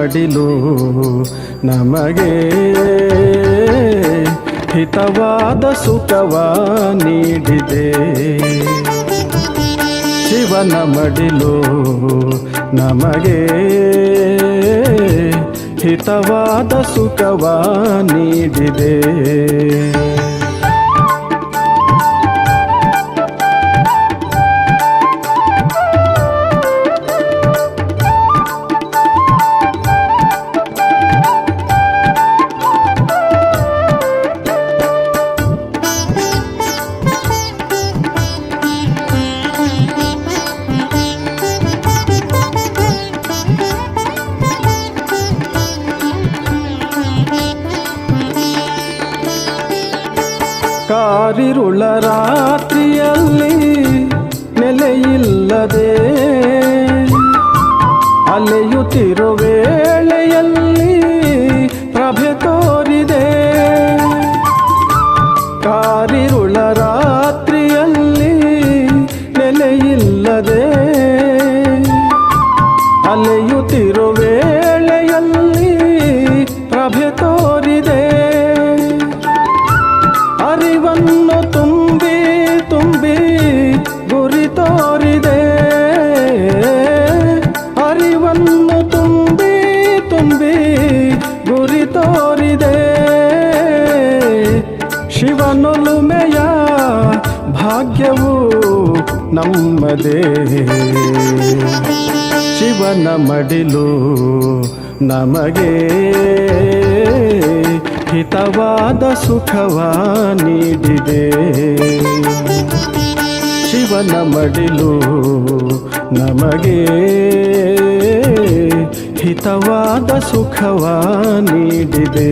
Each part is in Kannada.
ಮಡಿಲು. ನಮಗೆ ಹಿತವಾದ ಸುಖವ ನೀಡಿದೆ. ಶಿವನ ಮಡಿಲು ನಮಗೆ ಹಿತವಾದ ಸುಖವ ನೀಡಿದೆ. ನಮ್ಮದೇ ಶಿವನ ಮಡಿಲು ನಮಗೆ ಹಿತವಾದ ಸುಖವ ನೀಡಿದೆ. ಶಿವನ ಮಡಿಲು ನಮಗೆ ಹಿತವಾದ ಸುಖವ ನೀಡಿದೆ.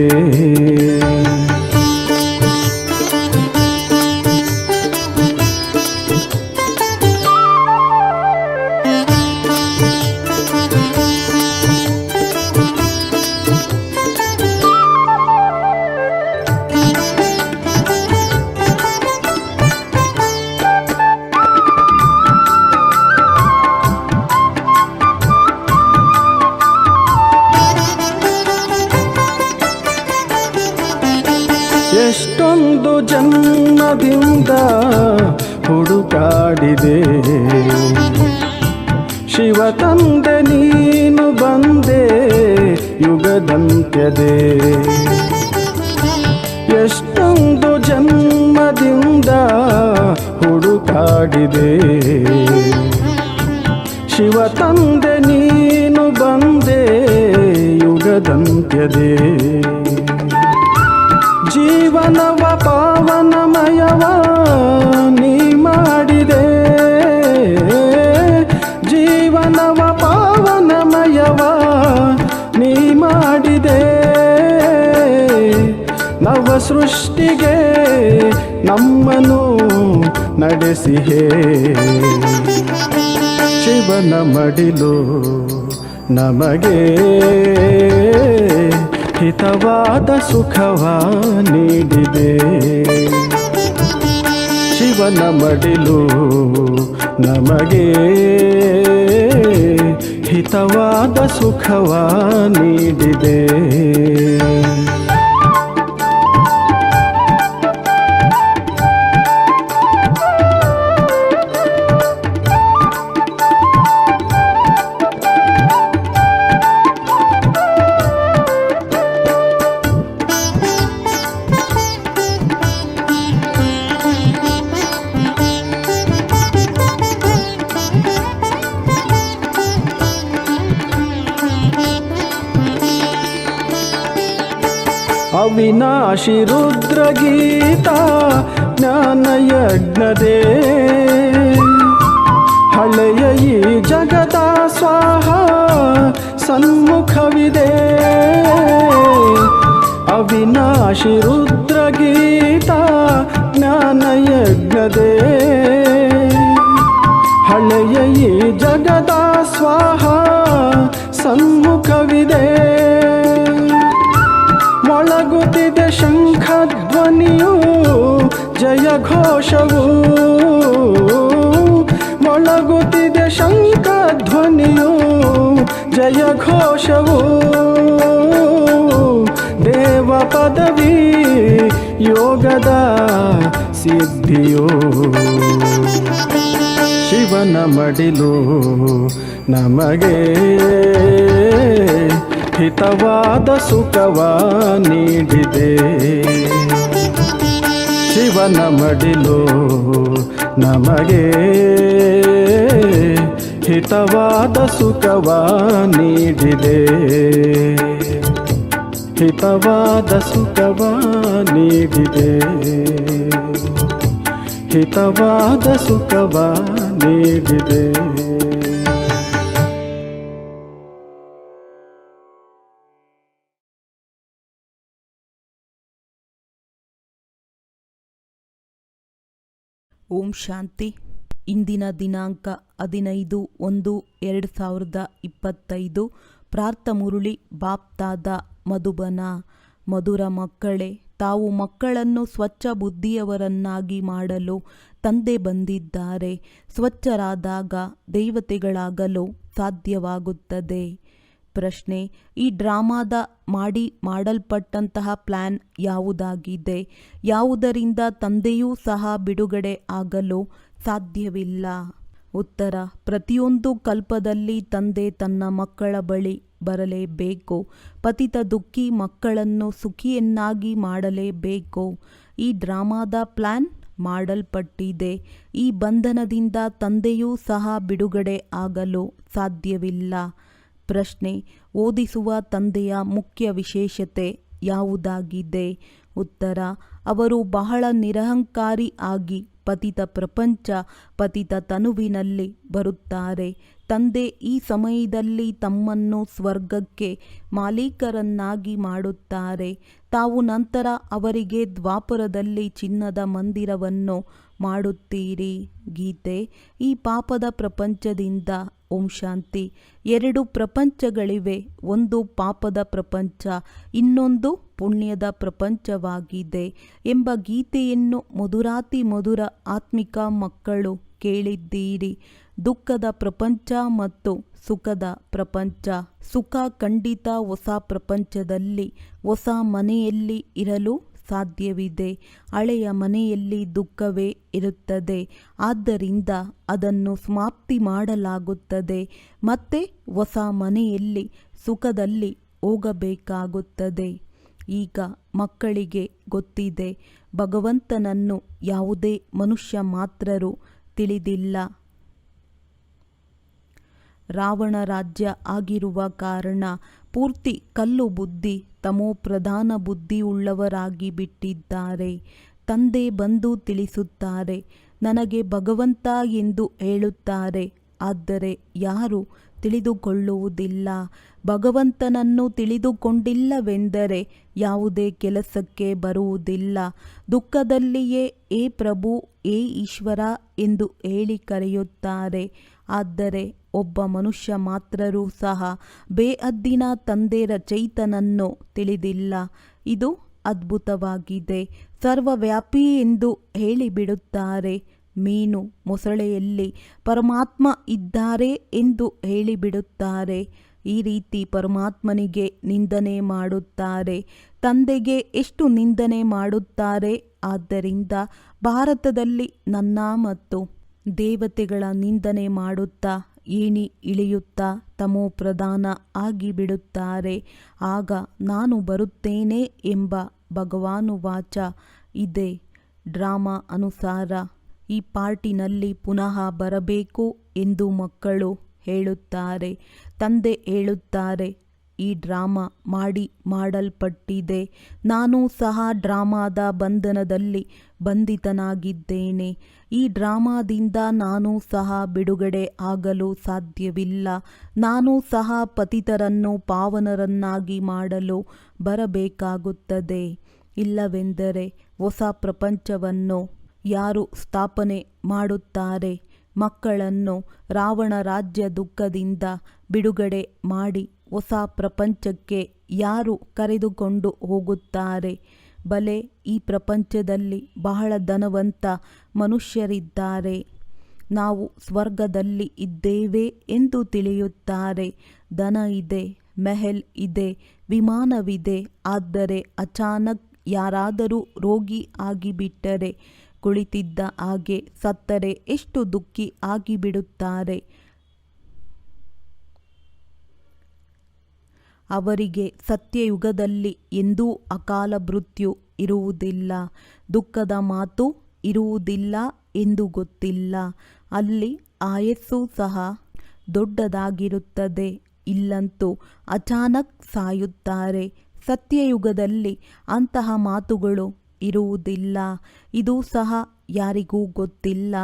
ಜೀವನವ, ಪಾವನಮಯವ, ನೀ ಮಾಡಿದೆ. ಜೀವನವ, ಪಾವನಮಯವ, ನೀ ಮಾಡಿದೆ. ನವ ಸೃಷ್ಟಿಗೆ ನಮ್ಮನು ನಡೆಸಿಹೇ ಶಿವನ ಮಡಿಲು ನಮಗೆ ಹಿತವಾದ ಸುಖವ ನೀಡಿದೆ. ಶಿವನ ಮಡಿಲು ನಮಗೆ ಹಿತವಾದ ಸುಖವ ನೀಡಿದೆ. ಅವಿನಾಶಿ ರುದ್ರಗೀತ ಜ್ಞಾನಯಜ್ಞದೇ. ಹಳೆಯ ಈ ಜಗದ ಸ್ವಾಹ ಸನ್ಮುಖವಿದೆ. ಅವಿನಾಶಿ ರುದ್ರಗೀತ ಜ್ಞಾನಯಜ್ಞದೇ. ಹಳೆಯ ಈ ಜಗದ ಸ್ವಾಹ ಸನ್ಮುಖವಿದೆ. ಮೊಳಗುತ್ತಿದೆ ಶಂಖಧ್ವನಿಯು, ಜಯ ಘೋಷವು. ಮೊಳಗುತ್ತಿದೆ ಶಂಖಧ್ವನಿಯು, ಜಯ ಘೋಷವು. ದೇವ ಪದವಿ ಯೋಗದ ಸಿದ್ಧಿಯೋ. ಶಿವನ ಮಡಿಲು ನಮಗೆ ಹಿತವಾದ ಸುಖವ ನೀಡಿದೆ. ಶಿವನ ಮಡಿಲು ನಮಗೆ ಹಿತವಾದ ಸುಖವ ನೀಡಿದೆ. ಹಿತವಾದ ಸುಖವ ನೀಡಿದೆ. ಹಿತವಾದ ಸುಖವ ನೀಡಿದೆ. ಓಂ ಶಾಂತಿ. ಇಂದಿನ ದಿನಾಂಕ ಹದಿನೈದು ಒಂದು ಎರಡು ಸಾವಿರದ ಇಪ್ಪತ್ತೈದು. ಪ್ರಾರ್ಥ ಮುರುಳಿ, ಬಾಪ್ತಾದ ಮಧುಬನ. ಮಧುರ ಮಕ್ಕಳೇ, ತಾವು ಮಕ್ಕಳನ್ನು ಸ್ವಚ್ಛ ಬುದ್ಧಿಯವರನ್ನಾಗಿ ಮಾಡಲು ತಂದೆ ಬಂದಿದ್ದಾರೆ. ಸ್ವಚ್ಛರಾದಾಗ ದೇವತೆಗಳಾಗಲು ಸಾಧ್ಯವಾಗುತ್ತದೆ. ಪ್ರಶ್ನೆ, ಈ ಡ್ರಾಮಾದ ಮಾಡಿ ಮಾಡಲ್ಪಟ್ಟಂತಹ ಪ್ಲ್ಯಾನ್ ಯಾವುದಾಗಿದೆ? ಯಾವುದರಿಂದ ತಂದೆಯೂ ಸಹ ಬಿಡುಗಡೆ ಆಗಲು ಸಾಧ್ಯವಿಲ್ಲ. ಉತ್ತರ, ಪ್ರತಿಯೊಂದು ಕಲ್ಪದಲ್ಲಿ ತಂದೆ ತನ್ನ ಮಕ್ಕಳ ಬಳಿ ಬರಲೇಬೇಕು. ಪತಿತ ದುಃಖಿ ಮಕ್ಕಳನ್ನು ಸುಖಿಯನ್ನಾಗಿ ಮಾಡಲೇಬೇಕು. ಈ ಡ್ರಾಮಾದ ಪ್ಲ್ಯಾನ್ ಮಾಡಲ್ಪಟ್ಟಿದೆ. ಈ ಬಂಧನದಿಂದ ತಂದೆಯೂ ಸಹ ಬಿಡುಗಡೆ ಆಗಲು ಸಾಧ್ಯವಿಲ್ಲ. ಪ್ರಶ್ನೆ ಓದಿಸುವ ತಂದೆಯ ಮುಖ್ಯ ವಿಶೇಷತೆ ಯಾವುದಾಗಿದೆ? ಉತ್ತರ, ಅವರು ಬಹಳ ನಿರಹಂಕಾರಿ ಆಗಿ ಪತಿತ ಪ್ರಪಂಚ, ಪತಿತ ತನುವಿನಲ್ಲಿ ಬರುತ್ತಾರೆ. ತಂದೆ ಈ ಸಮಯದಲ್ಲಿ ತಮ್ಮನ್ನು ಸ್ವರ್ಗಕ್ಕೆ ಮಾಲೀಕರನ್ನಾಗಿ ಮಾಡುತ್ತಾರೆ. ತಾವು ನಂತರ ಅವರಿಗೆ ದ್ವಾಪರದಲ್ಲಿ ಚಿನ್ನದ ಮಂದಿರವನ್ನು ಮಾಡುತ್ತೀರಿ. ಗೀತೆ, ಈ ಪಾಪದ ಪ್ರಪಂಚದಿಂದ ಓಂ ಶಾಂತಿ. ಎರಡು ಪ್ರಪಂಚಗಳಿವೆ, ಒಂದು ಪಾಪದ ಪ್ರಪಂಚ, ಇನ್ನೊಂದು ಪುಣ್ಯದ ಪ್ರಪಂಚವಾಗಿದೆ ಎಂಬ ಗೀತೆಯನ್ನು ಮಧುರಾತಿ ಮಧುರ ಆತ್ಮಿಕ ಮಕ್ಕಳು ಕೇಳಿದ್ದೀರಿ. ದುಃಖದ ಪ್ರಪಂಚ ಮತ್ತು ಸುಖದ ಪ್ರಪಂಚ. ಸುಖ ಖಂಡಿತ ಹೊಸ ಪ್ರಪಂಚದಲ್ಲಿ, ಹೊಸ ಮನೆಯಲ್ಲಿ ಇರಲು ಸಾಧ್ಯವಿದೆ. ಹಳೆಯ ಮನೆಯಲ್ಲಿ ದುಃಖವೇ ಇರುತ್ತದೆ. ಆದ್ದರಿಂದ ಅದನ್ನು ಸಮಾಪ್ತಿ ಮಾಡಲಾಗುತ್ತದೆ. ಮತ್ತೆ ಹೊಸ ಮನೆಯಲ್ಲಿ ಸುಖದಲ್ಲಿ ಹೋಗಬೇಕಾಗುತ್ತದೆ. ಈಗ ಮಕ್ಕಳಿಗೆ ಗೊತ್ತಿದೆ. ಭಗವಂತನನ್ನು ಯಾವುದೇ ಮನುಷ್ಯ ಮಾತ್ರರು ತಿಳಿದಿಲ್ಲ. ರಾವಣ ರಾಜ್ಯ ಆಗಿರುವ ಕಾರಣ ಪೂರ್ತಿ ಕಲ್ಲು ಬುದ್ಧಿ ತಮೋಪ್ರಧಾನ ಬುದ್ಧಿಯುಳ್ಳವರಾಗಿ ಬಿಟ್ಟಿದ್ದಾರೆ. ತಂದೆ ಬಂದು ತಿಳಿಸುತ್ತಾರೆ, ನನಗೆ ಭಗವಂತ ಎಂದು ಹೇಳುತ್ತಾರೆ. ಆದರೆ ಯಾರು ತಿಳಿದುಕೊಳ್ಳುವುದಿಲ್ಲ. ಭಗವಂತನನ್ನು ತಿಳಿದುಕೊಂಡಿಲ್ಲವೆಂದರೆ ಯಾವುದೇ ಕೆಲಸಕ್ಕೆ ಬರುವುದಿಲ್ಲ. ದುಃಖದಲ್ಲಿಯೇ, ಏ ಪ್ರಭು, ಏ ಈಶ್ವರ ಎಂದು ಹೇಳಿ ಕರೆಯುತ್ತಾರೆ. ಆದರೆ ಒಬ್ಬ ಮನುಷ್ಯ ಮಾತ್ರರೂ ಸಹ ಬೇಅದ್ದಿನ ತಂದೆಯರ ಚೈತನನ್ನು ತಿಳಿದಿಲ್ಲ. ಇದು ಅದ್ಭುತವಾಗಿದೆ. ಸರ್ವವ್ಯಾಪಿ ಎಂದು ಹೇಳಿಬಿಡುತ್ತಾರೆ. ಮೀನು ಮೊಸಳೆಯಲ್ಲಿ ಪರಮಾತ್ಮ ಇದ್ದಾರೆ ಎಂದು ಹೇಳಿಬಿಡುತ್ತಾರೆ. ಈ ರೀತಿ ಪರಮಾತ್ಮನಿಗೆ ನಿಂದನೆ ಮಾಡುತ್ತಾರೆ. ತಂದೆಗೆ ಎಷ್ಟು ನಿಂದನೆ ಮಾಡುತ್ತಾರೆ? ಆದ್ದರಿಂದ ಭಾರತದಲ್ಲಿ ನನ್ನ ಮತ್ತು ದೇವತೆಗಳ ನಿಂದನೆ ಮಾಡುತ್ತಾ, ಏಣಿ ಇಳಿಯುತ್ತಾ, ತಮೋ ಪ್ರಧಾನ ಆಗಿಬಿಡುತ್ತಾರೆ. ಆಗ ನಾನು ಬರುತ್ತೇನೆ ಎಂಬ ಭಗವಾನುವಾಚ ಇದೆ. ಡ್ರಾಮಾ ಅನುಸಾರ, ಈ ಪಾರ್ಟಿನಲ್ಲಿ ಪುನಃ ಬರಬೇಕು ಎಂದು ಮಕ್ಕಳು ಹೇಳುತ್ತಾರೆ, ತಂದೆ ಹೇಳುತ್ತಾರೆ ಈ ಡ್ರಾಮಾ ಮಾಡಿ ಮಾಡಲ್ಪಟ್ಟಿದೆ. ನಾನು ಸಹ ಡ್ರಾಮಾದ ಬಂಧನದಲ್ಲಿ ಬಂಧಿತನಾಗಿದ್ದೇನೆ. ಈ ಡ್ರಾಮಾದಿಂದ ನಾನು ಸಹ ಬಿಡುಗಡೆ ಆಗಲು ಸಾಧ್ಯವಿಲ್ಲ. ನಾನು ಸಹ ಪತಿತರನ್ನು ಪಾವನರನ್ನಾಗಿ ಮಾಡಲು ಬರಬೇಕಾಗುತ್ತದೆ. ಇಲ್ಲವೆಂದರೆ ಹೊಸ ಪ್ರಪಂಚವನ್ನು ಯಾರು ಸ್ಥಾಪನೆ ಮಾಡುತ್ತಾರೆ? ಮಕ್ಕಳನ್ನು ರಾವಣ ರಾಜ್ಯ ದುಃಖದಿಂದ ಬಿಡುಗಡೆ ಮಾಡಿ ಹೊಸ ಪ್ರಪಂಚಕ್ಕೆ ಯಾರು ಕರೆದುಕೊಂಡು ಹೋಗುತ್ತಾರೆ? ಬಲೆ, ಈ ಪ್ರಪಂಚದಲ್ಲಿ ಬಹಳ ಧನವಂತ ಮನುಷ್ಯರಿದ್ದಾರೆ. ನಾವು ಸ್ವರ್ಗದಲ್ಲಿ ಇದ್ದೇವೆ ಎಂದು ತಿಳಿಯುತ್ತಾರೆ. ದನ ಇದೆ, ಮೆಹಲ್ ಇದೆ, ವಿಮಾನವಿದೆ. ಆದರೆ ಅಚಾನಕ್ ಯಾರಾದರೂ ರೋಗಿ ಆಗಿಬಿಟ್ಟರೆ, ಕುಳಿತಿದ್ದ ಹಾಗೆ ಸತ್ತರೆ, ಎಷ್ಟು ದುಃಖಿ ಆಗಿಬಿಡುತ್ತಾರೆ. ಅವರಿಗೆ ಸತ್ಯಯುಗದಲ್ಲಿ ಎಂದೂ ಅಕಾಲ ಮೃತ್ಯು ಇರುವುದಿಲ್ಲ. ದುಃಖದ ಮಾತು ಇರುವುದಿಲ್ಲ ಎಂದು ಗೊತ್ತಿಲ್ಲ. ಅಲ್ಲಿ ಆಯಸ್ಸು ಸಹ ದೊಡ್ಡದಾಗಿರುತ್ತದೆ. ಇಲ್ಲಂತೂ ಅಚಾನಕ್ ಸಾಯುತ್ತಾರೆ. ಸತ್ಯಯುಗದಲ್ಲಿ ಅಂತಹ ಮಾತುಗಳು ಇರುವುದಿಲ್ಲ. ಇದು ಸಹ ಯಾರಿಗೂ ಗೊತ್ತಿಲ್ಲ.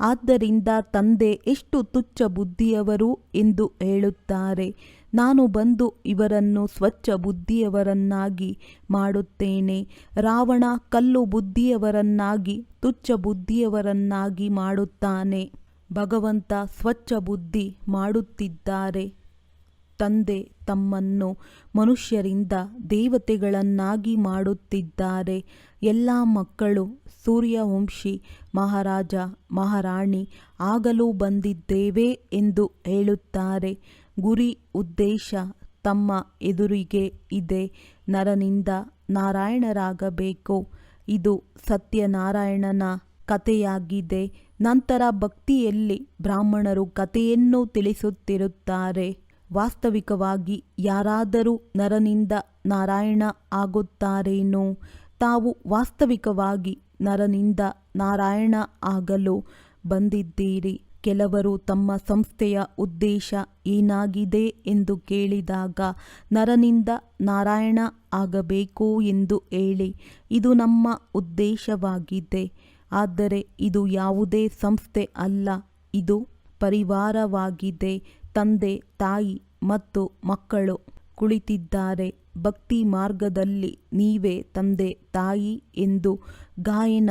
ಆದ್ದರಿಂದ ತಂದೆ ಎಷ್ಟು ತುಚ್ಛ ಬುದ್ಧಿಯವರು ಎಂದು ಹೇಳುತ್ತಾರೆ. ನಾನು ಬಂದು ಇವರನ್ನು ಸ್ವಚ್ಛ ಬುದ್ಧಿಯವರನ್ನಾಗಿ ಮಾಡುತ್ತೇನೆ. ರಾವಣ ಕಲ್ಲು ಬುದ್ಧಿಯವರನ್ನಾಗಿ, ತುಚ್ಛ ಬುದ್ಧಿಯವರನ್ನಾಗಿ ಮಾಡುತ್ತಾನೆ. ಭಗವಂತ ಸ್ವಚ್ಛ ಬುದ್ಧಿ ಮಾಡುತ್ತಿದ್ದಾರೆ. ತಂದೆ ತಮ್ಮನ್ನು ಮನುಷ್ಯರಿಂದ ದೇವತೆಗಳನ್ನಾಗಿ ಮಾಡುತ್ತಿದ್ದಾರೆ. ಎಲ್ಲ ಮಕ್ಕಳು, ಸೂರ್ಯವಂಶಿ, ಮಹಾರಾಜ, ಮಹಾರಾಣಿ, ಆಗಲು ಬಂದಿದ್ದೇವೆ ಎಂದು ಹೇಳುತ್ತಾರೆ. ಗುರಿ, ಉದ್ದೇಶ ತಮ್ಮ ಎದುರಿಗೆ ಇದೆ. ನರನಿಂದ ನಾರಾಯಣರಾಗಬೇಕು? ಇದು ಸತ್ಯನಾರಾಯಣನ ಕಥೆಯಾಗಿದೆ. ನಂತರ ಭಕ್ತಿಯಲ್ಲಿ ಬ್ರಾಹ್ಮಣರು ಕಥೆಯನ್ನು ತಿಳಿಸುತ್ತಿರುತ್ತಾರೆ. ವಾಸ್ತವಿಕವಾಗಿ ಯಾರಾದರೂ ನರನಿಂದ ನಾರಾಯಣ ಆಗುತ್ತಾರೇನೋ? ತಾವು ವಾಸ್ತವಿಕವಾಗಿ ನರನಿಂದ ನಾರಾಯಣ ಆಗಲು ಬಂದಿದ್ದೀರಿ. ಕೆಲವರು ತಮ್ಮ ಸಂಸ್ಥೆಯ ಉದ್ದೇಶ ಏನಾಗಿದೆ ಎಂದು ಕೇಳಿದಾಗ, ನರನಿಂದ, ನಾರಾಯಣ ಆಗಬೇಕು ಎಂದು ಹೇಳಿ, ಇದು ನಮ್ಮ ಉದ್ದೇಶವಾಗಿದೆ. ಆದರೆ ಇದು ಯಾವುದೇ ಸಂಸ್ಥೆ ಅಲ್ಲ, ಇದು ಪರಿವಾರವಾಗಿದೆ. ತಂದೆ, ತಾಯಿ ಮತ್ತು ಮಕ್ಕಳು ಕುಳಿತಿದ್ದಾರೆ. ಭಕ್ತಿ ಮಾರ್ಗದಲ್ಲಿ ನೀವೇ ತಂದೆ, ತಾಯಿ ಎಂದು ಗಾಯನ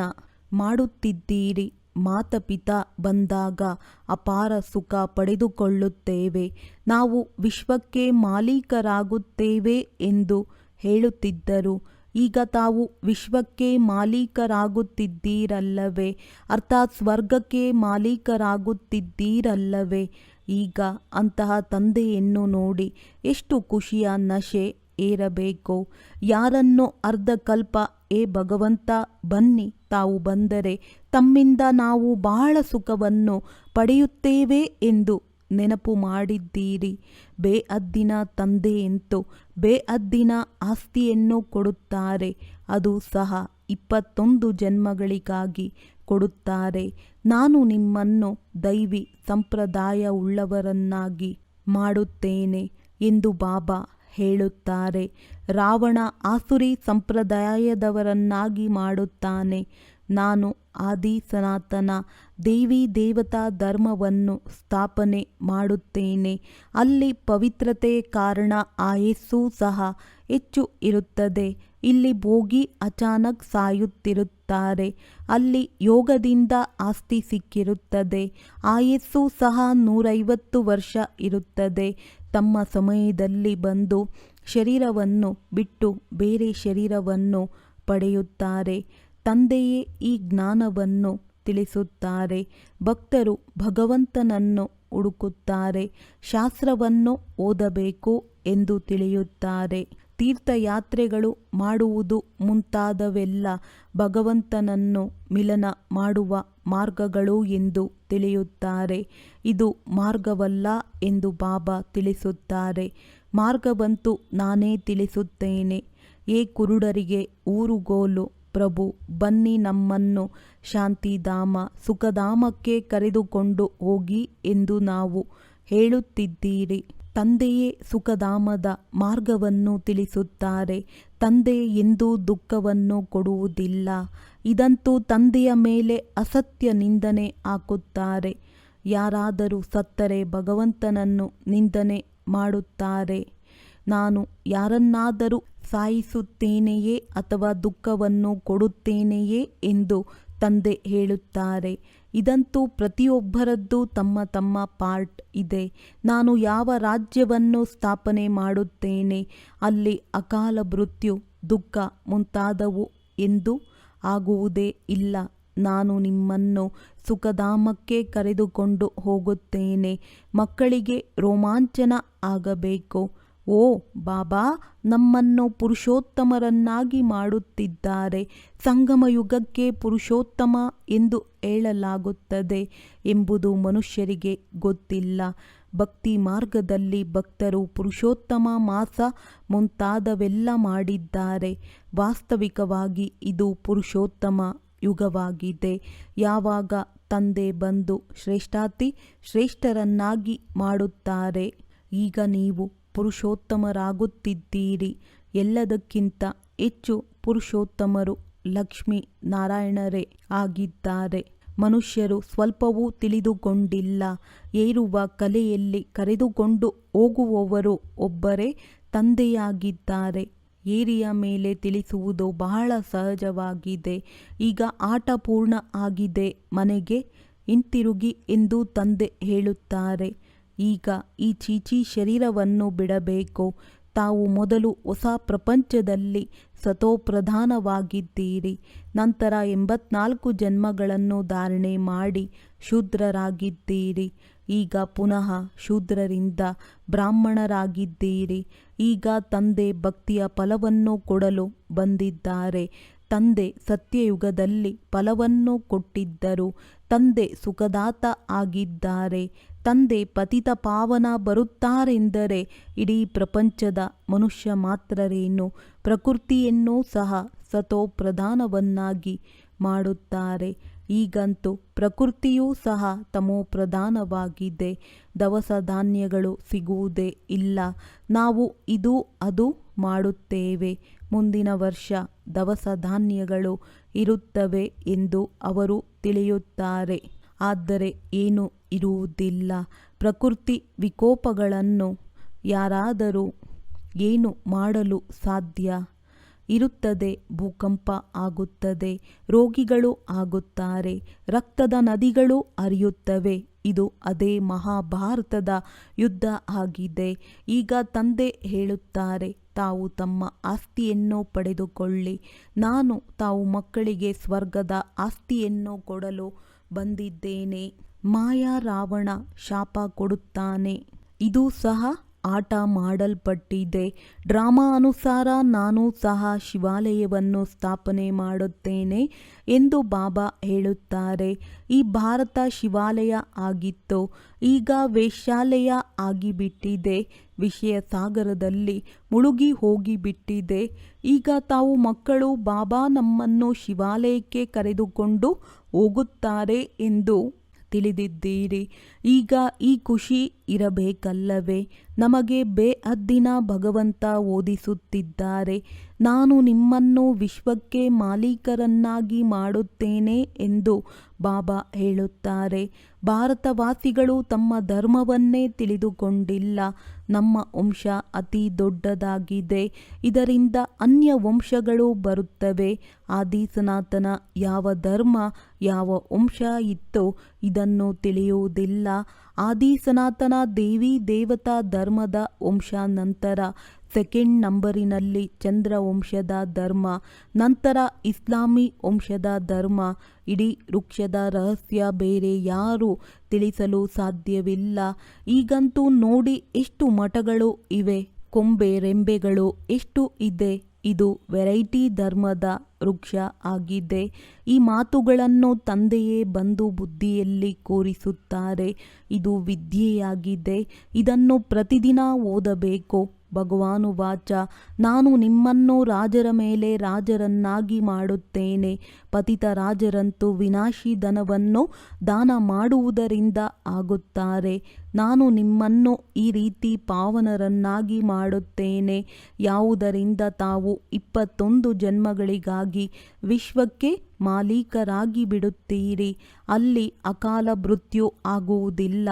ಮಾಡುತ್ತಿದ್ದೀರಿ. ಮಾತಪಿತಾ ಬಂದಾಗ ಅಪಾರ ಸುಖ ಪಡೆದುಕೊಳ್ಳುತ್ತೇವೆ. ನಾವು ವಿಶ್ವಕ್ಕೆ ಮಾಲೀಕರಾಗುತ್ತೇವೆ ಎಂದು ಹೇಳುತ್ತಿದ್ದರು. ಈಗ ತಾವು ವಿಶ್ವಕ್ಕೆ ಮಾಲೀಕರಾಗುತ್ತಿದ್ದೀರಲ್ಲವೇ? ಅರ್ಥಾತ್ ಸ್ವರ್ಗಕ್ಕೆ ಮಾಲೀಕರಾಗುತ್ತಿದ್ದೀರಲ್ಲವೇ? ಈಗ ಅಂತಹ ತಂದೆಯನ್ನು ನೋಡಿ ಎಷ್ಟು ಖುಷಿಯ ನಶೆ ಏರಬೇಕು. ಯಾರನ್ನು ಅರ್ಧಕಲ್ಪ, ಏ ಭಗವಂತ, ಬನ್ನಿ ತಾವು ಬಂದರೆ ತಮ್ಮಿಂದ ನಾವು ಬಹಳ ಸುಖವನ್ನು ಪಡೆಯುತ್ತೇವೆ ಎಂದು ನೆನಪು ಮಾಡಿದ್ದೀರಿ. ಬೇಅದ್ದಿನ ತಂದೆಯಂತೂ ಬೇಅದ್ದಿನ ಆಸ್ತಿಯನ್ನು ಕೊಡುತ್ತಾರೆ, ಅದು ಸಹ ಇಪ್ಪತ್ತೊಂದು ಜನ್ಮಗಳಿಗಾಗಿ ಕೊಡುತ್ತಾರೆ. ನಾನು ನಿಮ್ಮನ್ನು ದೈವಿ ಸಂಪ್ರದಾಯ ಉಳ್ಳವರನ್ನಾಗಿ ಮಾಡುತ್ತೇನೆ ಎಂದು ಬಾಬಾ ಹೇಳುತ್ತಾರೆ. ರಾವಣ ಆಸುರಿ ಸಂಪ್ರದಾಯದವರನ್ನಾಗಿ ಮಾಡುತ್ತಾನೆ. ನಾನು ಆದಿ ಸನಾತನ ದೇವಿ ದೇವತಾ ಧರ್ಮವನ್ನು ಸ್ಥಾಪನೆ ಮಾಡುತ್ತೇನೆ. ಅಲ್ಲಿ ಪವಿತ್ರತೆ ಕಾರಣ ಆಯಸ್ಸು ಸಹ ಹೆಚ್ಚು ಇರುತ್ತದೆ. ಇಲ್ಲಿ ಭೋಗಿ ಅಚಾನಕ್ ಸಾಯುತ್ತಿರುತ್ತಾರೆ. ಅಲ್ಲಿ ಯೋಗದಿಂದ ಆಸ್ತಿ ಸಿಕ್ಕಿರುತ್ತದೆ. ಆಯಸ್ಸು ಸಹ ನೂರೈವತ್ತು ವರ್ಷ ಇರುತ್ತದೆ. ತಮ್ಮ ಸಮಯದಲ್ಲಿ ಬಂದು ಶರೀರವನ್ನು ಬಿಟ್ಟು ಬೇರೆ ಶರೀರವನ್ನು ಪಡೆಯುತ್ತಾರೆ. ತಂದೆಯೇ ಈ ಜ್ಞಾನವನ್ನು ತಿಳಿಸುತ್ತಾರೆ. ಭಕ್ತರು ಭಗವಂತನನ್ನು ಹುಡುಕುತ್ತಾರೆ. ಶಾಸ್ತ್ರವನ್ನು ಓದಬೇಕು ಎಂದು ತಿಳಿಯುತ್ತಾರೆ. ತೀರ್ಥಯಾತ್ರೆಗಳು ಮಾಡುವುದು ಮುಂತಾದವೆಲ್ಲ ಭಗವಂತನನ್ನು ಮಿಲನ ಮಾಡುವ ಮಾರ್ಗಗಳು ಎಂದು ತಿಳಿಯುತ್ತಾರೆ. ಇದು ಮಾರ್ಗವಲ್ಲ ಎಂದು ಬಾಬಾ ತಿಳಿಸುತ್ತಾರೆ. ಮಾರ್ಗವಂತೂ ನಾನೇ ತಿಳಿಸುತ್ತೇನೆ. ಏ ಕುರುಡರಿಗೆ ಊರುಗೋಲು ಪ್ರಭು, ಬನ್ನಿ ನಮ್ಮನ್ನು ಶಾಂತಿಧಾಮ, ಸುಖಧಾಮಕ್ಕೆ ಕರೆದುಕೊಂಡು ಹೋಗಿ ಎಂದು ನಾವು ಹೇಳುತ್ತಿದ್ದೀರಿ. ತಂದೆಯೇ ಸುಖಧಾಮದ ಮಾರ್ಗವನ್ನು ತಿಳಿಸುತ್ತಾರೆ. ತಂದೆ ಎಂದೂ ದುಃಖವನ್ನು ಕೊಡುವುದಿಲ್ಲ. ಇದಂತೂ ತಂದೆಯ ಮೇಲೆ ಅಸತ್ಯ ನಿಂದನೆ ಹಾಕುತ್ತಾರೆ. ಯಾರಾದರೂ ಸತ್ತರೆ ಭಗವಂತನನ್ನು ನಿಂದನೆ ಮಾಡುತ್ತಾರೆ. ನಾನು ಯಾರನ್ನಾದರೂ ಸಾಯಿಸುತ್ತೇನೆಯೇ ಅಥವಾ ದುಃಖವನ್ನು ಕೊಡುತ್ತೇನೆಯೇ ಎಂದು ತಂದೆ ಹೇಳುತ್ತಾರೆ. ಇದಂತೂ ಪ್ರತಿಯೊಬ್ಬರದ್ದು ತಮ್ಮ ತಮ್ಮ ಪಾರ್ಟ್ ಇದೆ. ನಾನು ಯಾವ ರಾಜ್ಯವನ್ನು ಸ್ಥಾಪನೆ ಮಾಡುತ್ತೇನೆ? ಅಲ್ಲಿ ಅಕಾಲ ಮೃತ್ಯು, ದುಃಖ ಮುಂತಾದವು ಎಂದು ಆಗುವುದೇ ಇಲ್ಲ. ನಾನು ನಿಮ್ಮನ್ನು ಸುಖಧಾಮಕ್ಕೆ ಕರೆದುಕೊಂಡು ಹೋಗುತ್ತೇನೆ. ಮಕ್ಕಳಿಗೆ ರೋಮಾಂಚನ ಆಗಬೇಕು. ಓ ಬಾಬಾ, ನಮ್ಮನ್ನು ಪುರುಷೋತ್ತಮರನ್ನಾಗಿ ಮಾಡುತ್ತಿದ್ದಾರೆ. ಸಂಗಮ ಯುಗಕ್ಕೆ ಪುರುಷೋತ್ತಮ ಎಂದು ಹೇಳಲಾಗುತ್ತದೆ ಎಂಬುದು ಮನುಷ್ಯರಿಗೆ ಗೊತ್ತಿಲ್ಲ. ಭಕ್ತಿ ಮಾರ್ಗದಲ್ಲಿ ಭಕ್ತರು ಪುರುಷೋತ್ತಮ ಮಾಸ ಮುಂತಾದವೆಲ್ಲ ಮಾಡಿದ್ದಾರೆ. ವಾಸ್ತವಿಕವಾಗಿ ಇದು ಪುರುಷೋತ್ತಮ ಯುಗವಾಗಿದೆ. ಯಾವಾಗ ತಂದೆ ಬಂದು ಶ್ರೇಷ್ಠಾತಿ ಶ್ರೇಷ್ಠರನ್ನಾಗಿ ಮಾಡುತ್ತಾರೆ, ಈಗ ನೀವು ಪುರುಷೋತ್ತಮರಾಗುತ್ತಿದ್ದೀರಿ. ಎಲ್ಲದಕ್ಕಿಂತ ಹೆಚ್ಚು ಪುರುಷೋತ್ತಮರು ಲಕ್ಷ್ಮಿ ನಾರಾಯಣರೇ ಆಗಿದ್ದಾರೆ. ಮನುಷ್ಯರು ಸ್ವಲ್ಪವೂ ತಿಳಿದುಕೊಂಡಿಲ್ಲ. ಏರುವ ಕಲೆಯಲ್ಲಿ ಕರೆದುಕೊಂಡು ಹೋಗುವವರು ಒಬ್ಬರೇ ತಂದೆಯಾಗಿದ್ದಾರೆ. ಏರಿಯ ಮೇಲೆ ತಿಳಿಸುವುದು ಬಹಳ ಸಹಜವಾಗಿದೆ. ಈಗ ಆಟ ಪೂರ್ಣ ಆಗಿದೆ. ಮನೆಗೆ ಹಿಂತಿರುಗಿ ಎಂದು ತಂದೆ ಹೇಳುತ್ತಾರೆ. ಈಗ ಈ ಚೀಚಿ ಶರೀರವನ್ನು ಬಿಡಬೇಕು. ತಾವು ಮೊದಲು ಹೊಸ ಪ್ರಪಂಚದಲ್ಲಿ ಸತೋಪ್ರಧಾನವಾಗಿದ್ದೀರಿ. ನಂತರ ಎಂಬತ್ನಾಲ್ಕು ಜನ್ಮಗಳನ್ನು ಧಾರಣೆ ಮಾಡಿ ಶೂದ್ರರಾಗಿದ್ದೀರಿ. ಈಗ ಪುನಃ ಶೂದ್ರರಿಂದ ಬ್ರಾಹ್ಮಣರಾಗಿದ್ದೀರಿ. ಈಗ ತಂದೆ ಭಕ್ತಿಯ ಫಲವನ್ನು ಕೊಡಲು ಬಂದಿದ್ದಾರೆ. ತಂದೆ ಸತ್ಯಯುಗದಲ್ಲಿ ಫಲವನ್ನು ಕೊಟ್ಟಿದ್ದರು. ತಂದೆ ಸುಖದಾತ ಆಗಿದ್ದಾರೆ. ತಂದೆ ಪತಿತ ಪಾವನ ಬರುತ್ತಾರೆಂದರೆ ಇಡೀ ಪ್ರಪಂಚದ ಮನುಷ್ಯ ಮಾತ್ರರೇನು? ಪ್ರಕೃತಿಯನ್ನೂ ಸಹ ಸತೋಪ್ರಧಾನವನ್ನಾಗಿ ಮಾಡುತ್ತಾರೆ. ಈಗಂತೂ ಪ್ರಕೃತಿಯೂ ಸಹ ತಮೋಪ್ರಧಾನವಾಗಿದೆ ದವಸ ಧಾನ್ಯಗಳು ಸಿಗುವುದೇ ಇಲ್ಲ. ನಾವು ಇದು ಅದು ಮಾಡುತ್ತೇವೆ. ಮುಂದಿನ ವರ್ಷ ದವಸ ಧಾನ್ಯಗಳು ಇರುತ್ತವೆ ಎಂದು ಅವರು ತಿಳಿಯುತ್ತಾರೆ. ಆದರೆ ಏನೂ ಇರುವುದಿಲ್ಲ. ಪ್ರಕೃತಿ ವಿಕೋಪಗಳನ್ನು ಯಾರಾದರೂ ಏನು ಮಾಡಲು ಸಾಧ್ಯ? ಇರುತ್ತದೆ, ಭೂಕಂಪ ಆಗುತ್ತದೆ, ರೋಗಿಗಳು ಆಗುತ್ತಾರೆ, ರಕ್ತದ ನದಿಗಳು ಹರಿಯುತ್ತವೆ. ಇದು ಅದೇ ಮಹಾಭಾರತದ ಯುದ್ಧ ಆಗಿದೆ. ಈಗ ತಂದೆ ಹೇಳುತ್ತಾರೆ, ತಾವು ತಮ್ಮ ಆಸ್ತಿಯನ್ನು ಪಡೆದುಕೊಳ್ಳಿ. ನಾನು ತಾವು ಮಕ್ಕಳಿಗೆ ಸ್ವರ್ಗದ ಆಸ್ತಿಯನ್ನು ಕೊಡಲು ಬಂದಿದ್ದೇನೆ. ಮಾಯಾ ರಾವಣ ಶಾಪ ಕೊಡುತ್ತಾನೆ. ಇದು ಸಹ ಆಟ ಮಾಡಲ್ಪಟ್ಟಿದೆ. ಡ್ರಾಮಾ ಅನುಸಾರ ನಾನು ಸಹ ಶಿವಾಲಯವನ್ನು ಸ್ಥಾಪನೆ ಮಾಡುತ್ತೇನೆ ಎಂದು ಬಾಬಾ ಹೇಳುತ್ತಾರೆ. ಈ ಭಾರತ ಶಿವಾಲಯ ಆಗಿತ್ತು. ಈಗ ವೇಶ್ಯಾಲಯ ಆಗಿಬಿಟ್ಟಿದೆ. ವಿಷಯ ಸಾಗರದಲ್ಲಿ ಮುಳುಗಿ ಹೋಗಿಬಿಟ್ಟಿದೆ. ಈಗ ತಾವು ಮಕ್ಕಳು ಬಾಬಾ ನಮ್ಮನ್ನು ಶಿವಾಲಯಕ್ಕೆ ಕರೆದುಕೊಂಡು ಹೋಗುತ್ತಾರೆ ಎಂದು ತಿಳಿದಿದ್ದೀರಿ. ಈಗ ಈ ಖುಷಿ ಇರಬೇಕಲ್ಲವೇ? ನಮಗೆ ಬೇಅದ್ದಿನ ಭಗವಂತ ಓದಿಸುತ್ತಿದ್ದಾರೆ. ನಾನು ನಿಮ್ಮನ್ನು ವಿಶ್ವಕ್ಕೆ ಮಾಲೀಕರನ್ನಾಗಿ ಮಾಡುತ್ತೇನೆ ಎಂದು ಬಾಬಾ ಹೇಳುತ್ತಾರೆ. ಭಾರತವಾಸಿಗಳು ತಮ್ಮ ಧರ್ಮವನ್ನೇ ತಿಳಿದುಕೊಂಡಿಲ್ಲ. ನಮ್ಮ ವಂಶ ಅತಿ ದೊಡ್ಡದಾಗಿದೆ. ಇದರಿಂದ ಅನ್ಯ ವಂಶಗಳು ಬರುತ್ತವೆ. ಆದಿ ಸನಾತನ ಯಾವ ಧರ್ಮ, ಯಾವ ವಂಶ ಇತ್ತೋ ಇದನ್ನು ತಿಳಿಯುವುದಿಲ್ಲ. ಆದಿ ಸನಾತನ ದೇವಿ ದೇವತಾ ಧರ್ಮದ ವಂಶ ನಂತರ ಸೆಕೆಂಡ್ ನಂಬರಿನಲ್ಲಿ ಚಂದ್ರ ವಂಶದ ಧರ್ಮ, ನಂತರ ಇಸ್ಲಾಮಿ ವಂಶದ ಧರ್ಮ ಇಡೀ ವೃಕ್ಷದ ರಹಸ್ಯ ಬೇರೆ ಯಾರು ತಿಳಿಸಲು ಸಾಧ್ಯವಿಲ್ಲ. ಈಗಂತೂ ನೋಡಿ ಎಷ್ಟು ಮಠಗಳು ಇವೆ, ಕೊಂಬೆ ರೆಂಬೆಗಳು ಎಷ್ಟು ಇದೆ. ಇದು ವೆರೈಟಿ ಧರ್ಮದ ವೃಕ್ಷ ಆಗಿದೆ. ಈ ಮಾತುಗಳನ್ನು ತಂದೆಯೇ ಬಂದು ಬುದ್ಧಿಯಲ್ಲಿ ಕೂರಿಸುತ್ತಾರೆ. ಇದು ವಿದ್ಯೆಯಾಗಿದೆ. ಇದನ್ನು ಪ್ರತಿದಿನ ಓದಬೇಕು. ಭಗವಾನು ವಾಚ ನಾನು ನಿಮ್ಮನ್ನು ರಾಜರ ಮೇಲೆ ರಾಜರನ್ನಾಗಿ ಮಾಡುತ್ತೇನೆ. ಪತಿತ ರಾಜರಂತೂ ವಿನಾಶಿ ಧನವನ್ನು ದಾನ ಮಾಡುವುದರಿಂದ ಆಗುತ್ತಾರೆ. ನಾನು ನಿಮ್ಮನ್ನು ಈ ರೀತಿ ಪಾವನರನ್ನಾಗಿ ಮಾಡುತ್ತೇನೆ. ಯಾವುದರಿಂದ ತಾವು ಇಪ್ಪತ್ತೊಂದು ಜನ್ಮಗಳಿಗಾಗಿ ವಿಶ್ವಕ್ಕೆ ಮಾಲೀಕರಾಗಿ ಬಿಡುತ್ತೀರಿ. ಅಲ್ಲಿ ಅಕಾಲ ಮೃತ್ಯು ಆಗುವುದಿಲ್ಲ.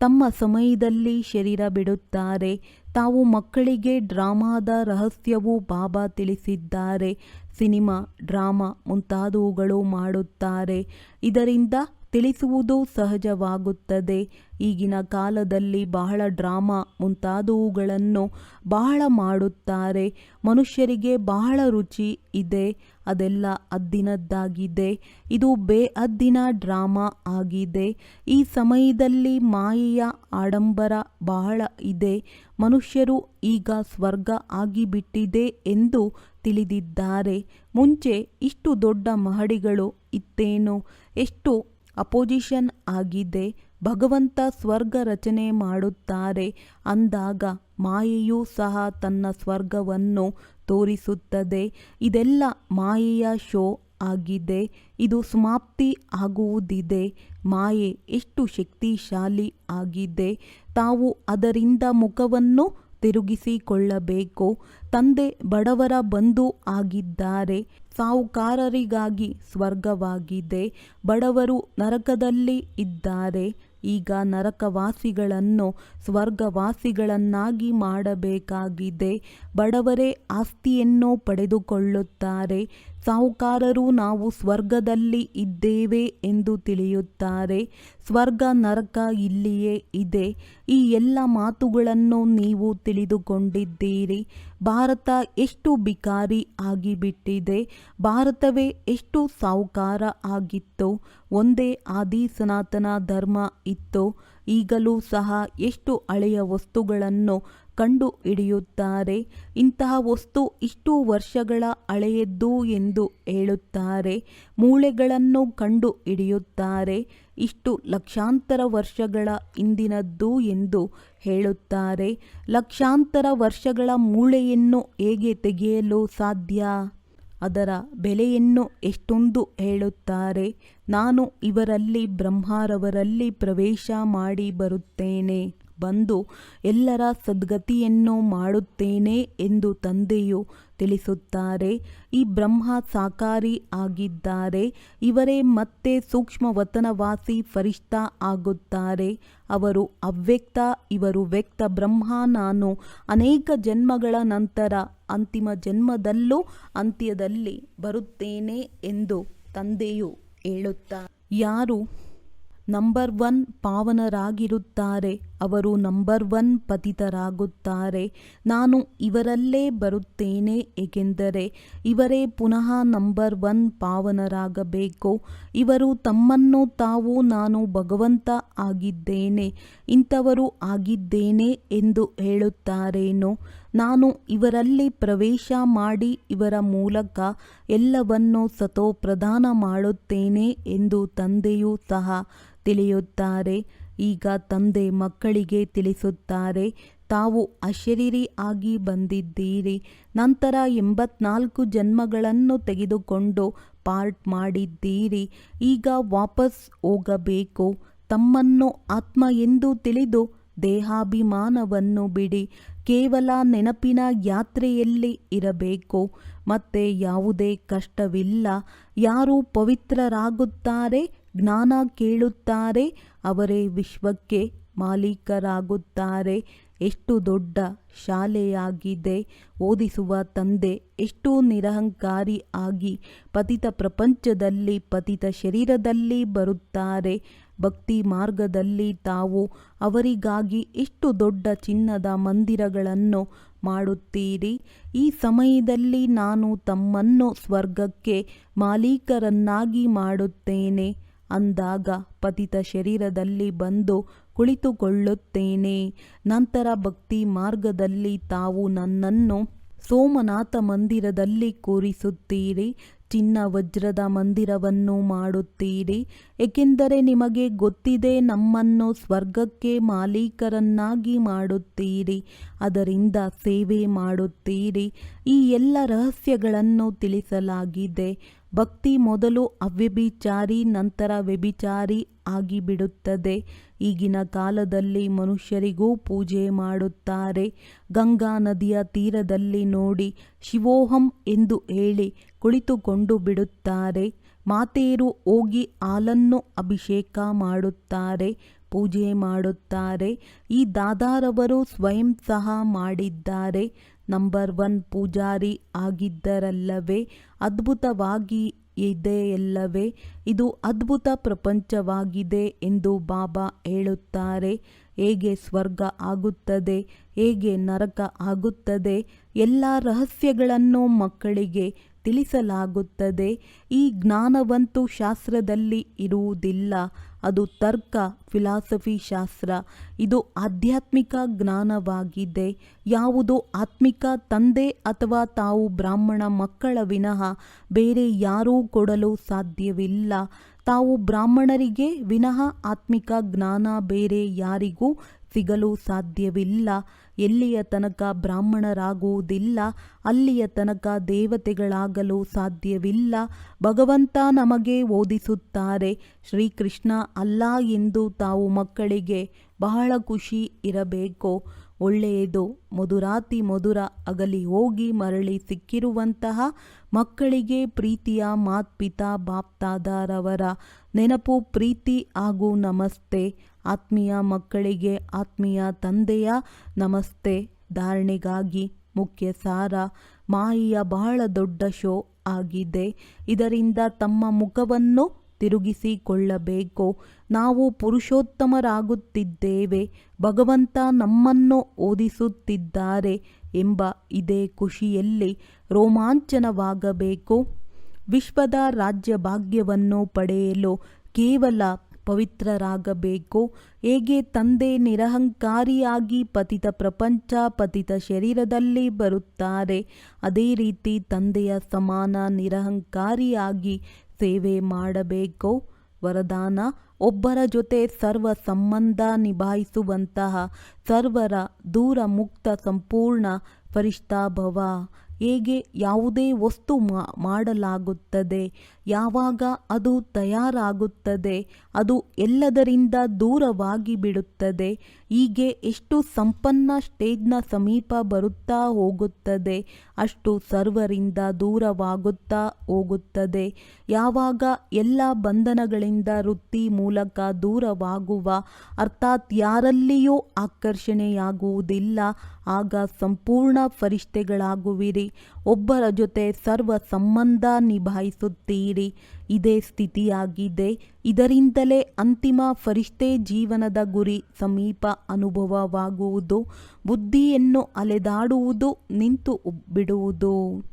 ತಮ್ಮ ಸಮಯದಲ್ಲಿ ಶರೀರ ಬಿಡುತ್ತಾರೆ. ತಾವು ಮಕ್ಕಳಿಗೆ ಡ್ರಾಮಾದ ರಹಸ್ಯವು ಬಾಬಾ ತಿಳಿಸಿದ್ದಾರೆ. ಸಿನಿಮಾ, ಡ್ರಾಮಾ ಮುಂತಾದವುಗಳು ಮಾಡುತ್ತಾರೆ. ಇದರಿಂದ ತಿಳಿಸುವುದು ಸಹಜವಾಗುತ್ತದೆ. ಈಗಿನ ಕಾಲದಲ್ಲಿ ಬಹಳ ಡ್ರಾಮಾ ಮುಂತಾದವುಗಳನ್ನು ಬಹಳ ಮಾಡುತ್ತಾರೆ. ಮನುಷ್ಯರಿಗೆ ಬಹಳ ರುಚಿ ಇದೆ. ಅದೆಲ್ಲ ಅದ್ದಿನದ್ದಾಗಿದೆ. ಇದು ಬೇ ಅದ್ದಿನ ಡ್ರಾಮಾ ಆಗಿದೆ. ಈ ಸಮಯದಲ್ಲಿ ಮಾಯೆಯ ಆಡಂಬರ ಬಹಳ ಇದೆ. ಮನುಷ್ಯರು ಈಗ ಸ್ವರ್ಗ ಆಗಿಬಿಟ್ಟಿದೆ ಎಂದು ತಿಳಿದಿದ್ದಾರೆ. ಮುಂಚೆ ಇಷ್ಟು ದೊಡ್ಡ ಮಹಡಿಗಳು ಇತ್ತೇನು, ಎಷ್ಟು ಅಪೋಸಿಷನ್ ಆಗಿದೆ. ಭಗವಂತ ಸ್ವರ್ಗ ರಚನೆ ಮಾಡುತ್ತಾರೆ. ಅಂದಾಗ ಮಾಯೆಯೂ ಸಹ ತನ್ನ ಸ್ವರ್ಗವನ್ನು ತೋರಿಸುತ್ತದೆ. ಇದೆಲ್ಲ ಮಾಯೆಯ ಶೋ ಆಗಿದೆ. ಇದು ಸಮಾಪ್ತಿ ಆಗುವುದಿದೆ. ಮಾಯೆ ಎಷ್ಟು ಶಕ್ತಿಶಾಲಿ ಆಗಿದೆ. ತಾವು ಅದರಿಂದ ಮುಖವನ್ನು ತಿರುಗಿಸಿಕೊಳ್ಳಬೇಕು. ತಂದೆ ಬಡವರ ಬಂಧು ಆಗಿದ್ದಾರೆ. ಸಾಹುಕಾರರಿಗಾಗಿ ಸ್ವರ್ಗವಾಗಿದೆ. ಬಡವರು ನರಕದಲ್ಲಿ ಇದ್ದಾರೆ. ಈಗ ನರಕವಾಸಿಗಳನ್ನು ಸ್ವರ್ಗವಾಸಿಗಳನ್ನಾಗಿ ಮಾಡಬೇಕಾಗಿದೆ. ಬಡವರೇ ಆಸ್ತಿಯನ್ನು ಪಡೆದುಕೊಳ್ಳುತ್ತಾರೆ. ಸಾಹುಕಾರರು ನಾವು ಸ್ವರ್ಗದಲ್ಲಿ ಇದ್ದೇವೆ ಎಂದು ತಿಳಿಯುತ್ತಾರೆ. ಸ್ವರ್ಗ ನರಕ ಇಲ್ಲಿಯೇ ಇದೆ. ಈ ಎಲ್ಲ ಮಾತುಗಳನ್ನು ನೀವು ತಿಳಿದುಕೊಂಡಿದ್ದೀರಿ. ಭಾರತ ಎಷ್ಟು ಬಿಕಾರಿ ಆಗಿಬಿಟ್ಟಿದೆ. ಭಾರತವೇ ಎಷ್ಟು ಸಾಹುಕಾರ ಆಗಿತ್ತು. ಒಂದೇ ಆದಿ ಸನಾತನ ಧರ್ಮ ಇತ್ತು. ಈಗಲೂ ಸಹ ಎಷ್ಟು ಹಳೆಯ ವಸ್ತುಗಳನ್ನು ಕಂಡು ಹಿಡಿಯುತ್ತಾರೆ. ಇಂತಹ ವಸ್ತು ಇಷ್ಟು ವರ್ಷಗಳ ಹಳೆಯದ್ದು ಎಂದು ಹೇಳುತ್ತಾರೆ. ಮೂಳೆಗಳನ್ನು ಕಂಡು ಹಿಡಿಯುತ್ತಾರೆ. ಇಷ್ಟು ಲಕ್ಷಾಂತರ ವರ್ಷಗಳ ಹಿಂದಿನದ್ದು ಎಂದು ಹೇಳುತ್ತಾರೆ. ಲಕ್ಷಾಂತರ ವರ್ಷಗಳ ಮೂಳೆಯನ್ನು ಹೇಗೆ ತೆಗೆಯಲು ಸಾಧ್ಯ? ಅದರ ಬೆಲೆಯನ್ನು ಎಷ್ಟೊಂದು ಹೇಳುತ್ತಾರೆ. ನಾನು ಇವರಲ್ಲಿ ಬ್ರಹ್ಮರವರಲ್ಲಿ ಪ್ರವೇಶ ಮಾಡಿ ಬರುತ್ತೇನೆ. ಬಂದು ಎಲ್ಲರ ಸದ್ಗತಿಯನ್ನು ಮಾಡುತ್ತೇನೆ ಎಂದು ತಂದೆಯು ತಿಳಿಸುತ್ತಾರೆ. ಈ ಬ್ರಹ್ಮ ಸಾಕಾರಿ ಆಗಿದ್ದಾರೆ. ಇವರೇ ಮತ್ತೆ ಸೂಕ್ಷ್ಮ ವತನವಾಸಿ ಫರಿಷ್ಠ ಆಗುತ್ತಾರೆ. ಅವರು ಅವ್ಯಕ್ತ, ಇವರು ವ್ಯಕ್ತ ಬ್ರಹ್ಮ. ನಾನು ಅನೇಕ ಜನ್ಮಗಳ ನಂತರ ಅಂತಿಮ ಜನ್ಮದಲ್ಲೂ ಅಂತ್ಯದಲ್ಲಿ ಬರುತ್ತೇನೆ ಎಂದು ತಂದೆಯು ಹೇಳುತ್ತಾ ಯಾರು ನಂಬರ್ ಒನ್ ಪಾವನರಾಗಿರುತ್ತಾರೆ. ಅವರು ನಂಬರ್ ಒನ್ ಪತಿತರಾಗುತ್ತಾರೆ. ನಾನು ಇವರಲ್ಲೇ ಬರುತ್ತೇನೆ, ಏಕೆಂದರೆ ಇವರೇ ಪುನಃ ನಂಬರ್ ಒನ್ ಪಾವನರಾಗಬೇಕು. ಇವರು ತಮ್ಮನ್ನು ತಾವು ನಾನು ಭಗವಂತ ಆಗಿದ್ದೇನೆ, ಇಂಥವರು ಆಗಿದ್ದೇನೆ ಎಂದು ಹೇಳುತ್ತಾರೇನೋ? ನಾನು ಇವರಲ್ಲಿ ಪ್ರವೇಶ ಮಾಡಿ ಇವರ ಮೂಲಕ ಎಲ್ಲವನ್ನು ಸತೋ ಪ್ರದಾನ ಮಾಡುತ್ತೇನೆ ಎಂದು ತಂದೆಯೂ ಸಹ ತಿಳಿಯುತ್ತಾರೆ. ಈಗ ತಂದೆ ಮಕ್ಕಳಿಗೆ ತಿಳಿಸುತ್ತಾರೆ, ತಾವು ಅಶರೀರಿ ಆಗಿ ಬಂದಿದ್ದೀರಿ. ನಂತರ ಎಂಬತ್ನಾಲ್ಕು ಜನ್ಮಗಳನ್ನು ತೆಗೆದುಕೊಂಡು ಪಾರ್ಟ್ ಮಾಡಿದ್ದೀರಿ. ಈಗ ವಾಪಸ್ ಹೋಗಬೇಕು. ತಮ್ಮನ್ನು ಆತ್ಮ ಎಂದು ತಿಳಿದು ದೇಹಾಭಿಮಾನವನ್ನು ಬಿಡಿ. ಕೇವಲ ನೆನಪಿನ ಯಾತ್ರೆಯಲ್ಲಿ ಇರಬೇಕು. ಮತ್ತೆ ಯಾವುದೇ ಕಷ್ಟವಿಲ್ಲ. ಯಾರು ಪವಿತ್ರರಾಗುತ್ತಾರೆ? ಜ್ಞಾನ ಕೇಳುತ್ತಾರೆ, ಅವರೇ ವಿಶ್ವಕ್ಕೆ ಮಾಲೀಕರಾಗುತ್ತಾರೆ. ಎಷ್ಟು ದೊಡ್ಡ ಶಾಲೆಯಾಗಿದೆ, ಓದಿಸುವ ತಂದೆ ಎಷ್ಟು ನಿರಹಂಕಾರಿ ಆಗಿ ಪತಿತ ಪ್ರಪಂಚದಲ್ಲಿ, ಪತಿತ ಶರೀರದಲ್ಲಿ ಬರುತ್ತಾರೆ. ಭಕ್ತಿ ಮಾರ್ಗದಲ್ಲಿ ತಾವು ಅವರಿಗಾಗಿ ಎಷ್ಟು ದೊಡ್ಡ ಚಿನ್ನದ ಮಂದಿರಗಳನ್ನು ಮಾಡುತ್ತೀರಿ. ಈ ಸಮಯದಲ್ಲಿ ನಾನು ತಮ್ಮನ್ನು ಸ್ವರ್ಗಕ್ಕೆ ಮಾಲೀಕರನ್ನಾಗಿ ಮಾಡುತ್ತೇನೆ. ಅಂದಾಗ ಪತಿತ ಶರೀರದಲ್ಲಿ ಬಂದು ಕುಳಿತುಕೊಳ್ಳುತ್ತೇನೆ. ನಂತರ ಭಕ್ತಿ ಮಾರ್ಗದಲ್ಲಿ ತಾವು ನನ್ನನ್ನು ಸೋಮನಾಥ ಮಂದಿರದಲ್ಲಿ ಕೂರಿಸುತ್ತೀರಿ. ಚಿನ್ನ ವಜ್ರದ ಮಂದಿರವನ್ನು ಮಾಡುತ್ತೀರಿ. ಏಕೆಂದರೆ ನಿಮಗೆ ಗೊತ್ತಿದೆ ನಮ್ಮನ್ನು ಸ್ವರ್ಗಕ್ಕೆ ಮಾಲೀಕರನ್ನಾಗಿ ಮಾಡುತ್ತೀರಿ. ಅದರಿಂದ ಸೇವೆ ಮಾಡುತ್ತೀರಿ. ಈ ಎಲ್ಲ ರಹಸ್ಯಗಳನ್ನು ತಿಳಿಸಲಾಗಿದೆ. ಭಕ್ತಿ ಮೊದಲು ಅವ್ಯಭಿಚಾರಿ, ನಂತರ ವ್ಯಭಿಚಾರಿ ಆಗಿಬಿಡುತ್ತದೆ. ಈಗಿನ ಕಾಲದಲ್ಲಿ ಮನುಷ್ಯರಿಗೂ ಪೂಜೆ ಮಾಡುತ್ತಾರೆ. ಗಂಗಾ ನದಿಯ ತೀರದಲ್ಲಿ ನೋಡಿ ಶಿವೋಹಂ ಎಂದು ಹೇಳಿ ಕುಳಿತುಕೊಂಡು ಬಿಡುತ್ತಾರೆ. ಮಾತೆಯರು ಹೋಗಿ ಹಾಲನ್ನು ಅಭಿಷೇಕ ಮಾಡುತ್ತಾರೆ. ಪೂಜೆ ಮಾಡುತ್ತಾರೆ. ಈ ದಾದಾರವರು ಸ್ವಯಂ ಸಹ ಮಾಡಿದ್ದಾರೆ. ನಂಬರ್ ಒನ್ ಪೂಜಾರಿ ಆಗಿದ್ದರಲ್ಲವೇ? ಅದ್ಭುತವಾಗಿ ಇದೆಯಲ್ಲವೇ ಇದು ಅದ್ಭುತ ಪ್ರಪಂಚವಾಗಿದೆ ಎಂದು ಬಾಬಾ ಹೇಳುತ್ತಾರೆ. ಹೇಗೆ ಸ್ವರ್ಗ ಆಗುತ್ತದೆ? ಹೇಗೆ ನರಕ ಆಗುತ್ತದೆ? ಎಲ್ಲ ರಹಸ್ಯಗಳನ್ನು ಮಕ್ಕಳಿಗೆ ತಿಳಿಸಲಾಗುತ್ತದೆ. ಈ ಜ್ಞಾನವಂತೂ ಶಾಸ್ತ್ರದಲ್ಲಿ ಇರುವುದಿಲ್ಲ. ಅದು ತರ್ಕ ಫಿಲಾಸಫಿ ಶಾಸ್ತ್ರ. ಇದು ಆಧ್ಯಾತ್ಮಿಕ ಜ್ಞಾನವಾಗಿದೆ. ಯಾವುದು ಆತ್ಮಿಕ ತಂದೆ ಅಥವಾ ತಾವು ಬ್ರಾಹ್ಮಣ ಮಕ್ಕಳ ವಿನಃ ಬೇರೆ ಯಾರೂ ಕೊಡಲು ಸಾಧ್ಯವಿಲ್ಲ. ತಾವು ಬ್ರಾಹ್ಮಣರಿಗೆ ವಿನಃ ಆತ್ಮಿಕ ಜ್ಞಾನ ಬೇರೆ ಯಾರಿಗೂ ಸಿಗಲು ಸಾಧ್ಯವಿಲ್ಲ. ಎಲ್ಲಿಯ ತನಕ ಬ್ರಾಹ್ಮಣರಾಗುವುದಿಲ್ಲ, ಅಲ್ಲಿಯ ತನಕ ದೇವತೆಗಳಾಗಲು ಸಾಧ್ಯವಿಲ್ಲ. ಭಗವಂತ ನಮಗೆ ಓದಿಸುತ್ತಾರೆ, ಶ್ರೀಕೃಷ್ಣ ಅಲ್ಲ ಎಂದು ತಾವು ಮಕ್ಕಳಿಗೆ ಬಹಳ ಖುಷಿ ಇರಬೇಕು. ಒಳ್ಳೆಯದು, ಮಧುರಾತಿ ಮಧುರ ಅಗಲಿ ಹೋಗಿ ಮರಳಿ ಸಿಕ್ಕಿರುವಂತಹ ಮಕ್ಕಳಿಗೆ ಪ್ರೀತಿಯ ಮಾತ್ಪಿತಾ ಬಾಪ್ತಾದಾರವರ ನೆನಪು ಪ್ರೀತಿ ಹಾಗೂ ನಮಸ್ತೆ. ಆತ್ಮೀಯ ಮಕ್ಕಳಿಗೆ, ಆತ್ಮೀಯ ತಂದೆಯ ನಮಸ್ತೆ. ಧಾರಣೆಗಾಗಿ ಮುಖ್ಯ ಸಾರ ಮಾಯಿಯ ಬಹಳ ದೊಡ್ಡ ಶೋ ಆಗಿದೆ. ಇದರಿಂದ ತಮ್ಮ ಮುಖವನ್ನು ತಿರುಗಿಸಿಕೊಳ್ಳಬೇಕು. ನಾವು ಪುರುಷೋತ್ತಮರಾಗುತ್ತಿದ್ದೇವೆ. ಭಗವಂತ ನಮ್ಮನ್ನು ಓದಿಸುತ್ತಿದ್ದಾರೆ ಎಂಬ ಇದೇ ಖುಷಿಯಲ್ಲಿ ರೋಮಾಂಚನವಾಗಬೇಕು. ವಿಶ್ವದ ರಾಜ್ಯ ಭಾಗ್ಯವನ್ನು ಪಡೆಯಲು ಕೇವಲ ಪವಿತ್ರರಾಗಬೇಕು. ಹೇಗೆ ತಂದೆ ನಿರಹಂಕಾರಿಯಾಗಿ ಪತಿತ ಪ್ರಪಂಚ, ಪತಿತ ಶರೀರದಲ್ಲಿ ಬರುತ್ತಾರೆ, ಅದೇ ರೀತಿ ತಂದೆಯ ಸಮಾನ ನಿರಹಂಕಾರಿಯಾಗಿ ಸೇವೆ ಮಾಡಬೇಕು. ವರದಾನ, ಒಬ್ಬರ ಜೊತೆ ಸರ್ವ ಸಂಬಂಧ ನಿಭಾಯಿಸುವಂತಹ ಸರ್ವರ ದೂರ ಮುಕ್ತ ಸಂಪೂರ್ಣ ಫರಿಷ್ಠಾಭವ ಹೇಗೆ ಯಾವುದೇ ವಸ್ತು ಮಾಡಲಾಗುತ್ತದೆ ಯಾವಾಗ ಅದು ತಯಾರಾಗುತ್ತದೆ, ಅದು ಎಲ್ಲದರಿಂದ ದೂರವಾಗಿ ಬಿಡುತ್ತದೆ, ಹೀಗೆ ಎಷ್ಟು ಸಂಪನ್ನ ಸ್ಟೇಜ್ನ ಸಮೀಪ ಬರುತ್ತಾ ಹೋಗುತ್ತದೆ, ಅಷ್ಟು ಸರ್ವರಿಂದ ದೂರವಾಗುತ್ತಾ ಹೋಗುತ್ತದೆ. ಯಾವಾಗ ಎಲ್ಲ ಬಂಧನಗಳಿಂದ ವೃತ್ತಿ ಮೂಲಕ ದೂರವಾಗುವ, ಅರ್ಥಾತ್ ಯಾರಲ್ಲಿಯೂ ಆಕರ್ಷಣೆಯಾಗುವುದಿಲ್ಲ, ಆಗ ಸಂಪೂರ್ಣ ಫರಿಷ್ಠೆಗಳಾಗುವಿರಿ. ಒಬ್ಬರ ಜೊತೆ ಸರ್ವ ಸಂಬಂಧ ನಿಭಾಯಿಸುತ್ತೀರಿ. ಇದೇ ಸ್ಥಿತಿಯಾಗಿದೆ. ಇದರಿಂದಲೇ ಅಂತಿಮ ಫರಿಷ್ಠೆ ಜೀವನದ ಗುರಿ ಸಮೀಪ ಅನುಭವವಾಗುವುದು. ಬುದ್ಧಿಯನ್ನು ಅಲೆದಾಡುವುದು, ನಿಂತು ಬಿಡುವುದು.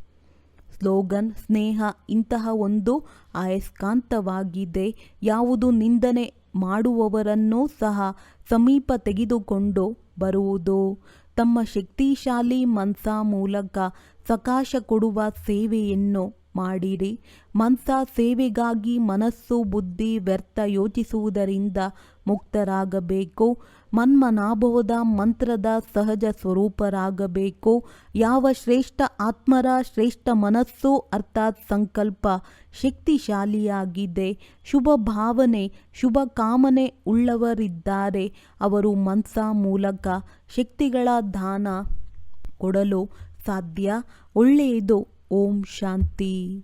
ಸ್ಲೋಗನ್, ಸ್ನೇಹ, ಇಂತಹ ಒಂದು ಆಯಸ್ಕಾಂತವಾಗಿದೆ. ಯಾವುದು ನಿಂದನೆ ಮಾಡುವವರನ್ನೂ ಸಹ ಸಮೀಪ ತೆಗೆದುಕೊಂಡು ಬರುವುದು. ತಮ್ಮ ಶಕ್ತಿಶಾಲಿ ಮನ್ಸಾ ಮೂಲಕ ಸಕಾಶ ಕೊಡುವ ಸೇವೆಯನ್ನು ಮಾಡಿರಿ. ಮನ್ಸ ಸೇವೆಗಾಗಿ ಮನಸ್ಸು, ಬುದ್ಧಿ ವ್ಯರ್ಥ ಯೋಚಿಸುವುದರಿಂದ ಮುಕ್ತರಾಗಬೇಕು. ಮನ್ಮನಾಭವದ ಮಂತ್ರದ ಸಹಜ ಸ್ವರೂಪರಾಗಬೇಕು. ಯಾವ ಶ್ರೇಷ್ಠ ಆತ್ಮರ ಶ್ರೇಷ್ಠ ಮನಸ್ಸು ಅರ್ಥಾತ್ ಸಂಕಲ್ಪ ಶಕ್ತಿಶಾಲಿಯಾಗಿದೆ. ಶುಭ ಭಾವನೆ, ಶುಭ ಕಾಮನೆ ಉಳ್ಳವರಿದ್ದಾರೆ. ಅವರು ಮನ್ಸ ಮೂಲಕ ಶಕ್ತಿಗಳ ದಾನ ಕೊಡಲು ಸಾಧ್ಯ ಒಳ್ಳೆಯದು. ಓಂ ಶಾಂತಿ.